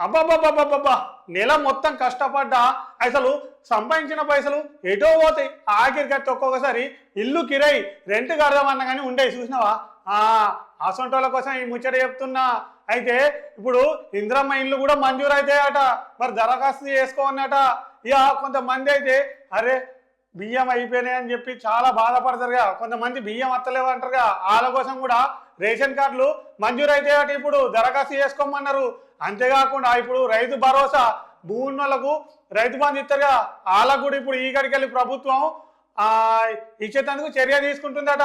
అబ్బాబ్బాబ్బాబ్బా నెల మొత్తం కష్టపడ్డా అసలు సంపాదించిన పైసలు ఎటో పోతాయి. ఆఖరికత్తి ఒక్కొక్కసారి ఇల్లు కిరాయి రెంట్ కడదామన్నా కానీ ఉండే చూసినావా? ఆ అసొంటోళ్ళ కోసం ఈ ముచ్చట చెప్తున్నా. అయితే ఇప్పుడు ఇంద్రమ్మ ఇల్లు కూడా మంజూరు అవుతాయట మరి దరఖాస్తు చేసుకోవన్నట ఇక కొంతమంది అయితే అరే బియ్యం అయిపోయినాయి అని చెప్పి చాలా బాధపడతారుగా. కొంతమంది బియ్యం అత్తలేవు అంటారుగా. వాళ్ళ కోసం కూడా రేషన్ కార్డులు మంజూరు అయితే ఇప్పుడు దరఖాస్తు చేసుకోమన్నారు. అంతేకాకుండా ఇప్పుడు రైతు భరోసా భూములకు రైతు బంధు ఇస్తారుగా. వాళ్ళకు కూడా ఇప్పుడు ఈ వెళ్ళి ప్రభుత్వం ఇచ్చేటందుకు చర్య తీసుకుంటుందట.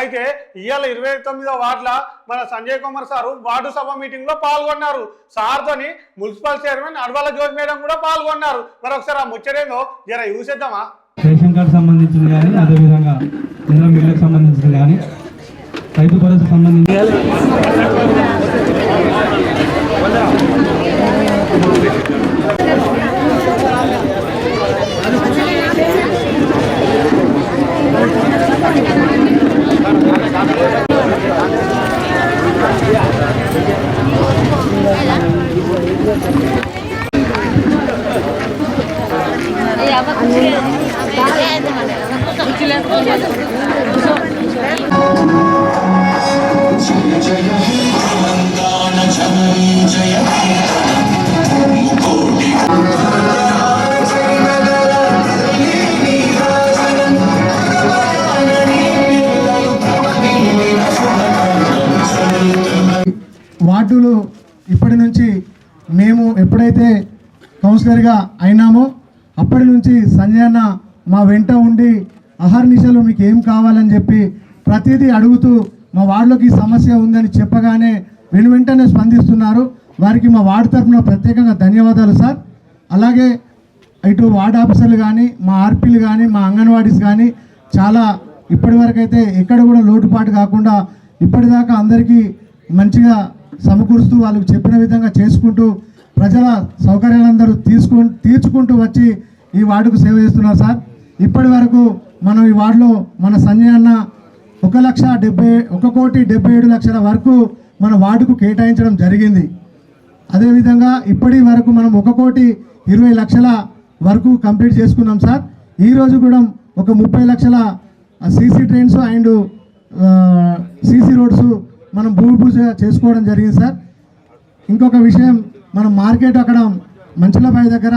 అయితే ఇవాళ ఇరవై తొమ్మిదో వార్డుల మన సంజయ్ కుమార్ సారు వార్డు సభ మీటింగ్లో పాల్గొన్నారు. సార్తోని municipal chairman Adavala Jyothi madam కూడా పాల్గొన్నారు. మరొకసారి ఆ ముచ్చటేందో జర చూసేద్దామా? సంబంధించింది కానీ అదేవిధంగా ఇంద్రం మిల్లుకు సంబంధించింది కానీ రైతు భరోసా సంబంధించి కౌన్సిలర్గా అయినామో. అప్పటి నుంచి సంజయ్ అన్న మా వెంట ఉండి అహర్నిశలు మీకు ఏం కావాలని చెప్పి ప్రతిదీ అడుగుతూ మా వార్డులోకి సమస్య ఉందని చెప్పగానే వెను వెంటనే స్పందిస్తున్నారు. వారికి మా వార్డు తరఫున ప్రత్యేకంగా ధన్యవాదాలు సార్. అలాగే ఇటు వార్డ్ ఆఫీసర్లు కానీ మా ఆర్పీలు కానీ మా అంగన్వాడీస్ కానీ చాలా ఇప్పటివరకైతే ఎక్కడ కూడా లోటుపాటు కాకుండా ఇప్పటిదాకా అందరికీ మంచిగా సమకూరుస్తూ వాళ్ళకి చెప్పిన విధంగా చేసుకుంటూ ప్రజల సౌకర్యాలందరూ తీసుకు తీర్చుకుంటూ వచ్చి ఈ వార్డుకు సేవ చేస్తున్నారు సార్. ఇప్పటి వరకు మనం ఈ వార్డులో మన సంజయ్ అన్న ఒక లక్ష డెబ్బై ఒక కోటి డెబ్బై ఏడు లక్షల వరకు మన వార్డుకు కేటాయించడం జరిగింది. అదేవిధంగా ఇప్పటి వరకు మనం ఒక కోటి ఇరవై లక్షల వరకు కంప్లీట్ చేసుకున్నాం సార్. ఈరోజు కూడా ఒక ముప్పై లక్షల CC drains and CC roads మనం భూమి పూజ చేసుకోవడం జరిగింది సార్. ఇంకొక విషయం మన మార్కెట్ అక్కడ మంచులబాయి దగ్గర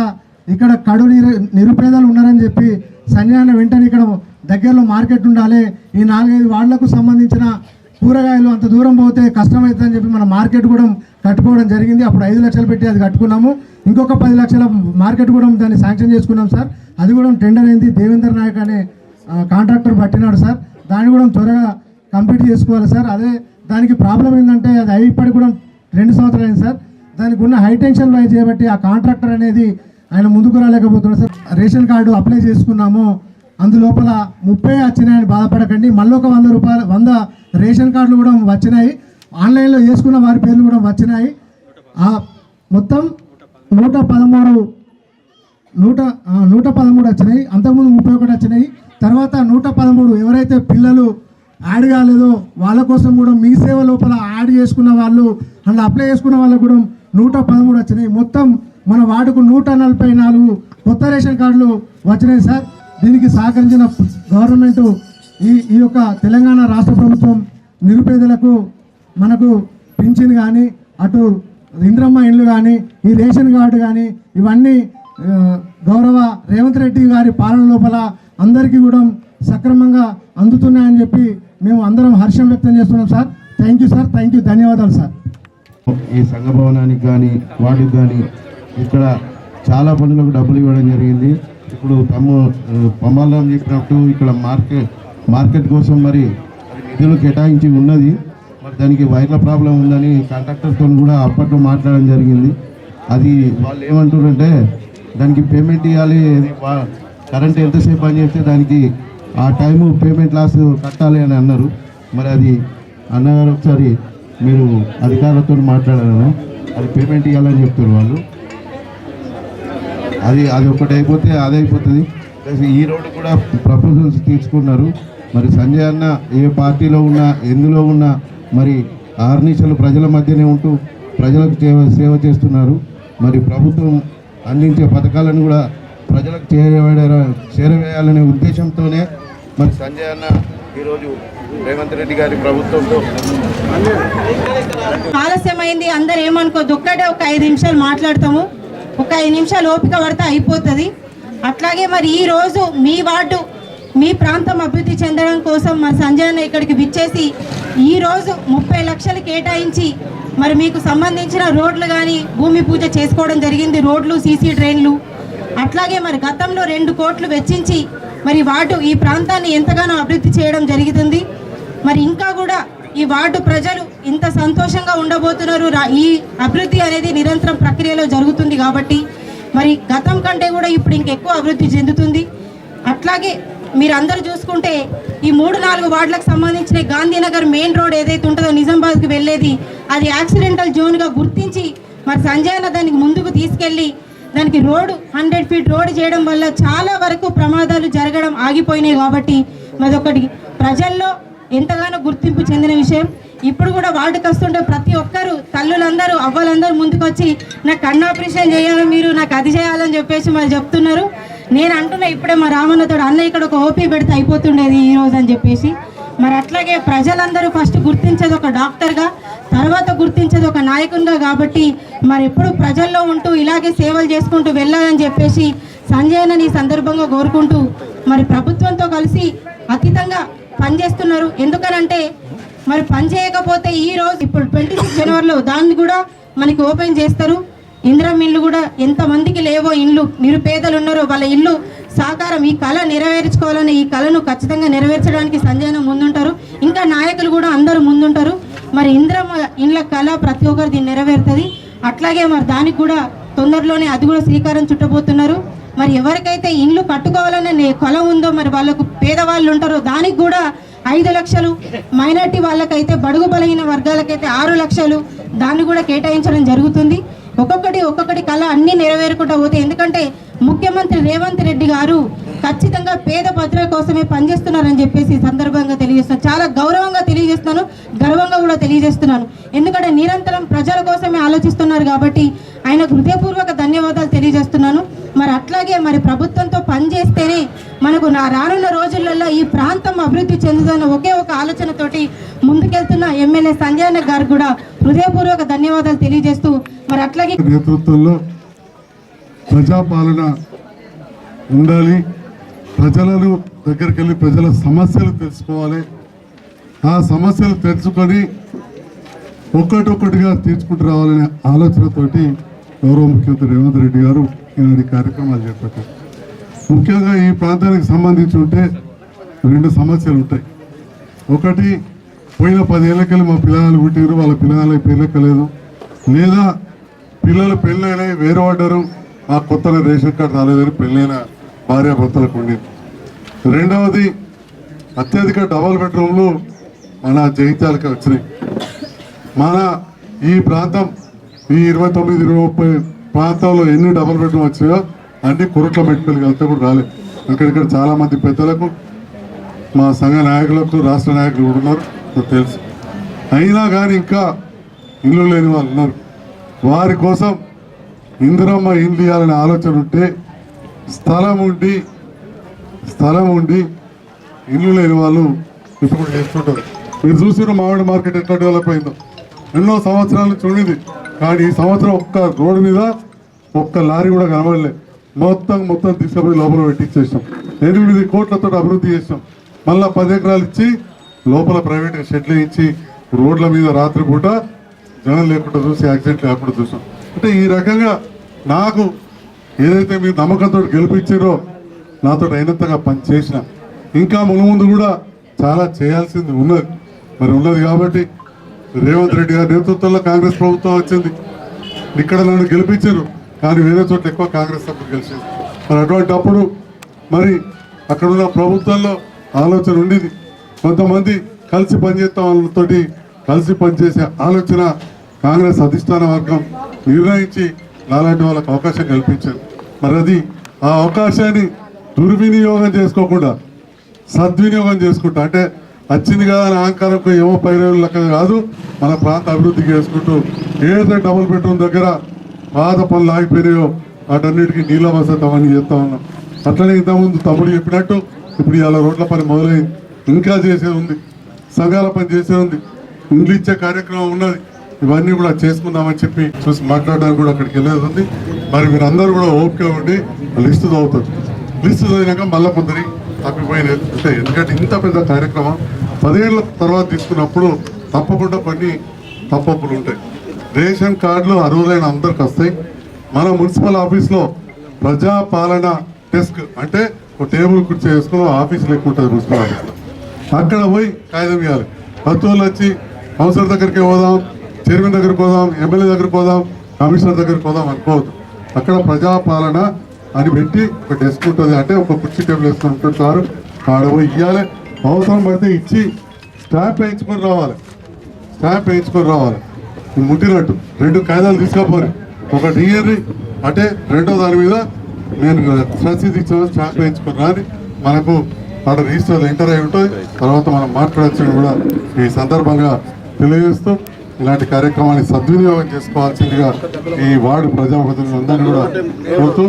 ఇక్కడ కడు నిరు నిరుపేదలు ఉన్నారని చెప్పి సంజయన వెంటనే ఇక్కడ దగ్గరలో మార్కెట్ ఉండాలి. ఈ నాలుగైదు వాళ్ళకు సంబంధించిన కూరగాయలు అంత దూరం పోతే కష్టమవుతుందని చెప్పి మన మార్కెట్ కూడా కట్టుకోవడం జరిగింది. అప్పుడు ఐదు లక్షలు పెట్టి అది కట్టుకున్నాము. ఇంకొక పది లక్షల మార్కెట్ కూడా దాన్ని శాంక్షన్ చేసుకున్నాం సార్. అది కూడా టెండర్ అయింది. దేవేందర్ నాయక్ అనే కాంట్రాక్టర్ పట్టినాడు సార్. దాన్ని కూడా త్వరగా కంప్లీట్ చేసుకోవాలి సార్. అదే దానికి ప్రాబ్లం ఏంటంటే అది అయి ఇప్పటికి కూడా రెండు సంవత్సరాలు అయింది సార్. దానికి ఉన్న హైటెన్షన్ వైజ్ చేయబట్టి ఆ కాంట్రాక్టర్ అనేది ఆయన ముందుకు రాలేకపోతున్నాడు సార్ రేషన్ కార్డు అప్లై చేసుకున్నాము. అందులోపల ముప్పై వచ్చినాయని బాధపడకండి. మళ్ళీ ఒక వంద రూపాయలు వంద రేషన్ కార్డులు కూడా వచ్చినాయి. ఆన్లైన్లో చేసుకున్న వారి పేర్లు కూడా వచ్చినాయి. ఆ మొత్తం నూట పదమూడు నూట నూట పదమూడు వచ్చినాయి. అంతకుముందు ముప్పై ఒకటి వచ్చినాయి. తర్వాత నూట పదమూడు ఎవరైతే పిల్లలు యాడ్ కాలేదో వాళ్ళ కోసం కూడా మీ సేవ లోపల యాడ్ చేసుకున్న వాళ్ళు అందులో అప్లై చేసుకున్న వాళ్ళకు కూడా నూట పదమూడు వచ్చినాయి. మొత్తం మన వార్డుకు నూట నలభై నాలుగు కొత్త రేషన్ కార్డులు వచ్చినాయి సార్. దీనికి సహకరించిన గవర్నమెంట్ ఈ ఈ యొక్క తెలంగాణ రాష్ట్ర ప్రభుత్వం నిరుపేదలకు మనకు పింఛన్ కానీ అటు ఇంద్రమ్మ ఇండ్లు కానీ ఈ రేషన్ కార్డు కానీ ఇవన్నీ గౌరవ రేవంత్ రెడ్డి గారి పాలన లోపల అందరికీ కూడా సక్రమంగా అందుతున్నాయని చెప్పి మేము అందరం హర్షం వ్యక్తం చేస్తున్నాం sir. Thank you sir. Thank you. ధన్యవాదాలు సార్. ఈ సంఘ భవనానికి కానీ వాటికి కానీ ఇక్కడ చాలా పనులకు డబ్బులు ఇవ్వడం జరిగింది. ఇప్పుడు తమ్ము పమ్మాలం చెప్పినట్టు ఇక్కడ మార్కెట్ మార్కెట్ కోసం మరి నిధులు కేటాయించి ఉన్నది. మరి దానికి వైర్ల ప్రాబ్లం ఉందని కాంట్రాక్టర్తో కూడా అప్పట్లో మాట్లాడడం జరిగింది. అది వాళ్ళు ఏమంటారంటే దానికి పేమెంట్ ఇవ్వాలి అది కరెంట్ ఎంతసేపు అని చెప్తే దానికి ఆ టైము పేమెంట్ లాస్ కట్టాలి అని అన్నారు. మరి అది అన్నగారు ఒకసారి మీరు అధికారులతో మాట్లాడారు అది పేమెంట్ ఇవ్వాలని చెప్తారు వాళ్ళు. అది అది ఒకటి అయిపోతే అది అయిపోతుంది. ఈ రోడ్డు కూడా ప్రపోజల్స్ తీసుకున్నారు. మరి సంజయ్ అన్న ఏ పార్టీలో ఉన్నా ఎందులో ఉన్నా మరి ఆర్నిషలు ప్రజల మధ్యనే ఉంటూ ప్రజలకు సేవ సేవ చేస్తున్నారు. మరి ప్రభుత్వం అందించే పథకాలను కూడా ప్రజలకు చేరవేయాలనే ఉద్దేశంతోనే మరి సంజయ్ అన్న ఈరోజు రేవంత్ రెడ్డి గారి ప్రభుత్వంతో ఆలస్యమైంది అందరు ఏమనుకోద్దు ఒక్కటే ఒక ఐదు నిమిషాలు మాట్లాడతాము. ఒక ఐదు నిమిషాలు ఓపిక పడితే అయిపోతుంది. అట్లాగే మరి ఈ రోజు మీ వార్డు మీ ప్రాంతం అభివృద్ధి చెందడం కోసం మా సంజయ్ అన్న ఇక్కడికి విచ్చేసి ఈ రోజు ముప్పై లక్షలు కేటాయించి మరి మీకు సంబంధించిన రోడ్లు కానీ భూమి పూజ చేసుకోవడం జరిగింది. రోడ్లు సీసీ డ్రైన్లు. అట్లాగే మరి గతంలో రెండు కోట్లు వెచ్చించి మరి వార్డు ఈ ప్రాంతాన్ని ఎంతగానో అభివృద్ధి చేయడం జరుగుతుంది మరి ఇంకా కూడా ఈ వార్డు ప్రజలు ఇంత సంతోషంగా ఉండబోతున్నారు. ఈ అభివృద్ధి అనేది నిరంతరం ప్రక్రియలో జరుగుతుంది కాబట్టి మరి గతం కంటే కూడా ఇప్పుడు ఇంకెక్కువ అభివృద్ధి చెందుతుంది. అట్లాగే మీరు చూసుకుంటే ఈ మూడు నాలుగు వార్డులకు సంబంధించిన గాంధీనగర్ మెయిన్ రోడ్ ఏదైతే ఉంటుందో నిజామాబాద్కి వెళ్ళేది అది యాక్సిడెంటల్ జోన్గా గుర్తించి మరి సంజయన దానికి ముందుకు తీసుకెళ్ళి దానికి రోడ్డు హండ్రెడ్ ఫీట్ రోడ్ చేయడం వల్ల చాలా వరకు ప్రమాదాలు జరగడం ఆగిపోయినాయి కాబట్టి మరి ఒకటి ప్రజల్లో ఎంతగానో గుర్తింపు చెందిన విషయం. ఇప్పుడు కూడా వార్డుకి వస్తుంటే ప్రతి ఒక్కరు తల్లులందరూ అవ్వలందరూ ముందుకొచ్చి నాకు కన్ను ఆపరేషన్ చేయాలి మీరు నాకు అది చేయాలని చెప్పేసి మరి చెప్తున్నారు. నేను అంటున్నా ఇప్పుడే మా రామన్నతోడు అన్న ఇక్కడ ఒక ఓపీ పెడితే అయిపోతుండేది ఈ రోజు అని చెప్పేసి. మరి అట్లాగే ప్రజలందరూ ఫస్ట్ గుర్తించేది ఒక డాక్టర్గా తర్వాత గుర్తించేది ఒక నాయకునిగా కాబట్టి మరి ఎప్పుడు ప్రజల్లో ఉంటూ ఇలాగే సేవలు చేసుకుంటూ వెళ్ళాలని చెప్పేసి సంజయ్ ఈ సందర్భంగా కోరుకుంటూ మరి ప్రభుత్వంతో కలిసి అతీతంగా పనిచేస్తున్నారు. ఎందుకనంటే మరి పని చేయకపోతే ఈ రోజు ఇప్పుడు ట్వంటీ సిక్స్ జనవరిలో దాన్ని కూడా మనకి ఓపెన్ చేస్తారు. ఇందిరం ఇల్లు కూడా ఎంతమందికి లేవో ఇండ్లు నిరుపేదలు ఉన్నారో వాళ్ళ ఇల్లు సాకారం ఈ కళ నెరవేర్చుకోవాలని ఈ కళను ఖచ్చితంగా నెరవేర్చడానికి సంజయన ముందుంటారు. ఇంకా నాయకులు కూడా అందరూ ముందుంటారు. మరి ఇందిరం ఇండ్ల కళ ప్రతి ఒక్కరు దీన్ని నెరవేరుతుంది. అట్లాగే మరి దానికి కూడా తొందరలోనే అది కూడా శ్రీకారం చుట్టబోతున్నారు. మరి ఎవరికైతే ఇండ్లు కట్టుకోవాలనే కొల ఉందో మరి వాళ్ళకు పేదవాళ్ళు ఉంటారో దానికి కూడా ఐదు లక్షలు మైనార్టీ వాళ్ళకైతే బడుగు బలహీన వర్గాలకైతే ఆరు లక్షలు దాన్ని కూడా కేటాయించడం జరుగుతుంది. ఒక్కొక్కటి ఒక్కొక్కటి కళ అన్ని నెరవేరుకుంటూ పోతే ఎందుకంటే ముఖ్యమంత్రి రేవంత్ రెడ్డి గారు ఖచ్చితంగా పేద భద్రత కోసమే పనిచేస్తున్నారని చెప్పేసి సందర్భంగా తెలియజేస్తున్నాను చాలా గౌరవంగా తెలియజేస్తున్నాను గర్వంగా కూడా తెలియజేస్తున్నాను. ఎందుకంటే నిరంతరం ప్రజల కోసమే ఆలోచిస్తున్నారు కాబట్టి ఆయనకు హృదయపూర్వక ధన్యవాదాలు తెలియజేస్తున్నాను. మరి అట్లాగే మరి ప్రభుత్వంతో పనిచేస్తేనే మనకు నా రానున్న రోజులలో ఈ ప్రాంతం అభివృద్ధి చెందుతున్న ఒకే ఒక ఆలోచనతోటి ముందుకెళ్తున్న ఎమ్మెల్యే సంజయ్ గారు కూడా హృదయపూర్వక ధన్యవాదాలు తెలియజేస్తూ మరి అట్లాగే నేతృత్వంలో ప్రజాపాలన ఉండాలి. ప్రజలను దగ్గరికి వెళ్ళి ప్రజల సమస్యలు తెలుసుకోవాలి. ఆ సమస్యలు తెలుసుకొని ఒక్కటొక్కటిగా తీర్చుకుంటూ రావాలనే ఆలోచనతోటి గౌరవ ముఖ్యమంత్రి రేవంత్ రెడ్డి గారు ఇలాంటి కార్యక్రమాలు చేపట్టారు ముఖ్యంగా ఈ ప్రాంతానికి సంబంధించి ఉంటే రెండు సమస్యలు ఉంటాయి. ఒకటి పోయిన పదేళ్ళకెళ్ళి మా పిల్లలు పుట్టినారు వాళ్ళ పిల్లలకి పెళ్ళెక్కలేదు లేదా పిల్లలు పెళ్ళైనా వేరే పడ్డారు ఆ కొత్త రేషన్ కార్డు రాలేదని పెళ్ళైన భార్యాభర్తలకు ఉండింది. రెండవది అత్యధిక డబల్ బెడ్రూమ్లు మన జైత్యాలకి వచ్చినాయి. మన ఈ ప్రాంతం ఈ ఇరవై తొమ్మిది ఇరవై ముప్పై ప్రాంతంలో ఎన్ని డబుల్ బెడ్రూమ్ వచ్చాయో అన్ని కురట్ల మెట్టుకలు వెళ్తే కూడా రాలేదు. ఇక్కడిక్కడ చాలా మంది పెద్దలకు మా సంఘ నాయకులకు రాష్ట్ర నాయకులు కూడా ఉన్నారు నాకు తెలుసు. అయినా కానీ ఇంకా ఇల్లు లేని వాళ్ళు ఉన్నారు. వారి కోసం ఇందిరమ్మ ఇల్లు ఇవ్వాలనే ఆలోచన ఉంటే స్థలం ఉండి స్థలం ఉండి ఇల్లు లేని వాళ్ళు ఇప్పుడు చేస్తుంటారు మీరు చూసిన మామిడి మార్కెట్ ఎట్లా డెవలప్ అయిందో. ఎన్నో సంవత్సరాల నుంచి ఉండింది. కానీ ఈ సంవత్సరం ఒక్క రోడ్డు మీద ఒక్క లారీ కూడా కనబడలే. మొత్తం మొత్తం తీసుకుపోయి లోపల పెట్టించేసాం ఎనిమిది కోట్లతో అభివృద్ధి చేసాం. మళ్ళా పది ఎకరాలు ఇచ్చి లోపల ప్రైవేట్ షెడ్లు ఇచ్చి రోడ్ల మీద రాత్రిపూట జనం లేకుండా చూసి యాక్సిడెంట్ లేకుండా చూసాం. అంటే ఈ రకంగా నాకు ఏదైతే మీరు నమ్మకంతో గెలిపించారో నాతో అయినంతగా పని చేసిన. ఇంకా ముందు కూడా చాలా చేయాల్సింది ఉన్నది. మరి ఉన్నది కాబట్టి రేవంత్ రెడ్డి గారి నేతృత్వంలో కాంగ్రెస్ ప్రభుత్వం వచ్చింది. ఇక్కడ నన్ను గెలిపించారు. కానీ వేరే చోట్ల ఎక్కువ కాంగ్రెస్ సభ్యులు గెలిచింది. మరి అటువంటి అప్పుడు మరి అక్కడ ఉన్న ప్రభుత్వంలో ఆలోచన ఉండేది. కొంతమంది కలిసి పనిచేస్తాం వాళ్ళతోటి కలిసి పనిచేసే ఆలోచన కాంగ్రెస్ అధిష్టాన వర్గం నిర్ణయించి నాలాంటి వాళ్ళకి అవకాశం కల్పించారు. మరి అది ఆ అవకాశాన్ని దుర్వినియోగం చేసుకోకుండా సద్వినియోగం చేసుకుంటా అంటే వచ్చింది కదా అని అహంకారంతో ఏమో పైరేళ్ళు లెక్క కాదు. మన ప్రాంత అభివృద్ధి చేసుకుంటూ ఏదైతే డబుల్ బెడ్రూమ్ దగ్గర పాత పనులు ఆగిపోయినాయో వాటన్నిటికీ నీళ్ళ వసతి అని చేస్తా ఉన్నాం. అట్లనే ఇంతకుముందు తమ్ముడు చెప్పినట్టు ఇప్పుడు ఇవాళ రోడ్ల పని మొదలైంది. ఇంకా చేసే ఉంది. సంఘాల పని చేసే ఉంది. ఇండ్లు ఇచ్చే కార్యక్రమం ఉన్నది. ఇవన్నీ కూడా చేసుకుందామని చెప్పి చూసి మాట్లాడడానికి కూడా అక్కడికి వెళ్ళేది ఉంది. మరి మీరు అందరూ కూడా ఓపిక ఉండి లిస్టు చదువుతారు. లిస్టు చదివినాక మళ్ళీ కొందరి తప్పిపోయిన ఎందుకంటే ఇంత పెద్ద కార్యక్రమం పదిహేళ్ళ తర్వాత తీసుకున్నప్పుడు తప్పకుండా కొన్ని తప్పప్పులు ఉంటాయి. రేషన్ కార్డులు అర్హులైన అందరికి వస్తాయి. మన మున్సిపల్ ఆఫీస్లో ప్రజాపాలన డెస్క్ అంటే ఒక టేబుల్ కుర్చీ వేసుకుని ఆఫీస్ ఎక్కువ ఉంటుంది మున్సిపల్ ఆఫీస్లో. అక్కడ పోయి కాగితం ఇవ్వాలి భక్తులు వచ్చి కౌన్సిలర్ దగ్గరికి పోదాం చైర్మన్ దగ్గరికి పోదాం ఎమ్మెల్యే దగ్గరికి పోదాం కమిషనర్ దగ్గరికి పోదాం అనుకోవద్దు. అక్కడ ప్రజాపాలన అని పెట్టి ఒక డెస్క్ ఉంటుంది అంటే ఒక కుర్చీ టేబుల్ వేసుకుని ఉంటుంటారు ఆడ పోయి ఇవ్వాలి అవసరం పడితే ఇచ్చి స్టాంప్ వేయించుకొని రావాలి. స్టాంప్ వేయించుకొని రావాలి. ముట్టినట్టు రెండు కాగితాలు తీసుకపోరు ఒక డిఎన్ఈ అంటే రెండో దాని మీద నేను రసీదు ఇచ్చిన స్టాంప్ వేయించుకొని రాని మనకు ఆడ రిజిస్టర్ ఎంటర్ అయి ఉంటుంది తర్వాత మనం మాట్లాడచ్చు కూడా ఈ సందర్భంగా తెలియజేస్తూ ఇలాంటి కార్యక్రమాన్ని సద్వినియోగం చేసుకోవాల్సిందిగా ఈ వార్డు ప్రజాప్రతినిధులందరినీ కూడా కోరుతూ